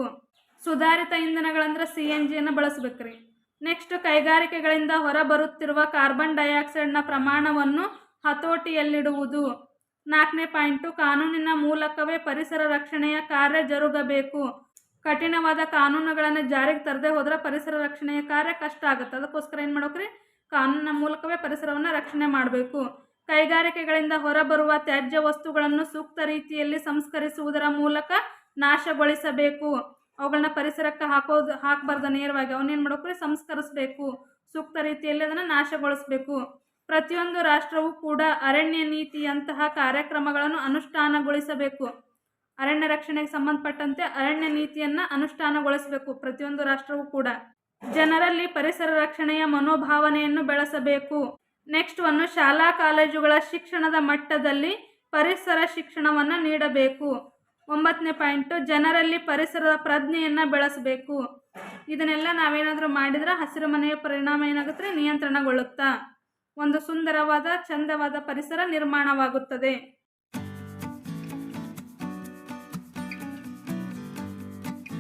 S1: ಸುಧಾರಿತ ಇಂಧನಗಳಂದ್ರೆ ಸಿ ಎನ್ ಜಿಯನ್ನು ಬಳಸಬೇಕ್ರಿ. ನೆಕ್ಸ್ಟ್ ಕೈಗಾರಿಕೆಗಳಿಂದ ಹೊರಬರುತ್ತಿರುವ ಕಾರ್ಬನ್ ಡೈಆಕ್ಸೈಡ್ನ ಪ್ರಮಾಣವನ್ನು ಹತೋಟಿಯಲ್ಲಿಡುವುದು. ನಾಲ್ಕನೇ ಪಾಯಿಂಟು, ಕಾನೂನಿನ ಮೂಲಕವೇ ಪರಿಸರ ರಕ್ಷಣೆಯ ಕಾರ್ಯ ಜರುಗಬೇಕು. ಕಠಿಣವಾದ ಕಾನೂನುಗಳನ್ನು ಜಾರಿಗೆ ತರದೆ ಹೋದ್ರೆ ಪರಿಸರ ರಕ್ಷಣೆಯ ಕಾರ್ಯ ಕಷ್ಟ ಆಗುತ್ತೆ. ಅದಕ್ಕೋಸ್ಕರ ಏನು ಮಾಡ್ಬೇಕ್ರಿ? ಕಾನೂನಿನ ಮೂಲಕವೇ ಪರಿಸರವನ್ನು ರಕ್ಷಣೆ ಮಾಡಬೇಕು. ಕೈಗಾರಿಕೆಗಳಿಂದ ಹೊರಬರುವ ತ್ಯಾಜ್ಯ ವಸ್ತುಗಳನ್ನು ಸೂಕ್ತ ರೀತಿಯಲ್ಲಿ ಸಂಸ್ಕರಿಸುವುದರ ಮೂಲಕ ನಾಶಗೊಳಿಸಬೇಕು. ಅವುಗಳನ್ನ ಪರಿಸರಕ್ಕೆ ಹಾಕೋದು, ಹಾಕಬಾರ್ದು ನೇರವಾಗಿ. ಅವನ್ನೇನು ಮಾಡಬೇಕು? ಸಂಸ್ಕರಿಸಬೇಕು. ಸೂಕ್ತ ರೀತಿಯಲ್ಲಿ ಅದನ್ನು ನಾಶಗೊಳಿಸಬೇಕು. ಪ್ರತಿಯೊಂದು ರಾಷ್ಟ್ರವೂ ಕೂಡ ಅರಣ್ಯ ನೀತಿಯಂತಹ ಕಾರ್ಯಕ್ರಮಗಳನ್ನು ಅನುಷ್ಠಾನಗೊಳಿಸಬೇಕು. ಅರಣ್ಯ ರಕ್ಷಣೆಗೆ ಸಂಬಂಧಪಟ್ಟಂತೆ ಅರಣ್ಯ ನೀತಿಯನ್ನು ಅನುಷ್ಠಾನಗೊಳಿಸಬೇಕು ಪ್ರತಿಯೊಂದು ರಾಷ್ಟ್ರವೂ ಕೂಡ. ಜನರಲ್ಲಿ ಪರಿಸರ ರಕ್ಷಣೆಯ ಮನೋಭಾವನೆಯನ್ನು ಬೆಳೆಸಬೇಕು. ನೆಕ್ಸ್ಟ್ ಒಂದು, ಶಾಲಾ ಕಾಲೇಜುಗಳ ಶಿಕ್ಷಣದ ಮಟ್ಟದಲ್ಲಿ ಪರಿಸರ ಶಿಕ್ಷಣವನ್ನು ನೀಡಬೇಕು. ಒಂಬತ್ತನೇ ಪಾಯಿಂಟು, ಜನರಲ್ಲಿ ಪರಿಸರದ ಪ್ರಜ್ಞೆಯನ್ನು ಬೆಳೆಸಬೇಕು. ಇದನ್ನೆಲ್ಲ ನಾವೇನಾದರೂ ಮಾಡಿದರೆ ಹಸಿರು ಮನೆಯ ಪರಿಣಾಮ ಏನಾಗುತ್ತೆ? ನಿಯಂತ್ರಣಗೊಳ್ಳುತ್ತಾ? ಒಂದು ಸುಂದರವಾದ, ಚಂದವಾದ ಪರಿಸರ ನಿರ್ಮಾಣವಾಗುತ್ತದೆ.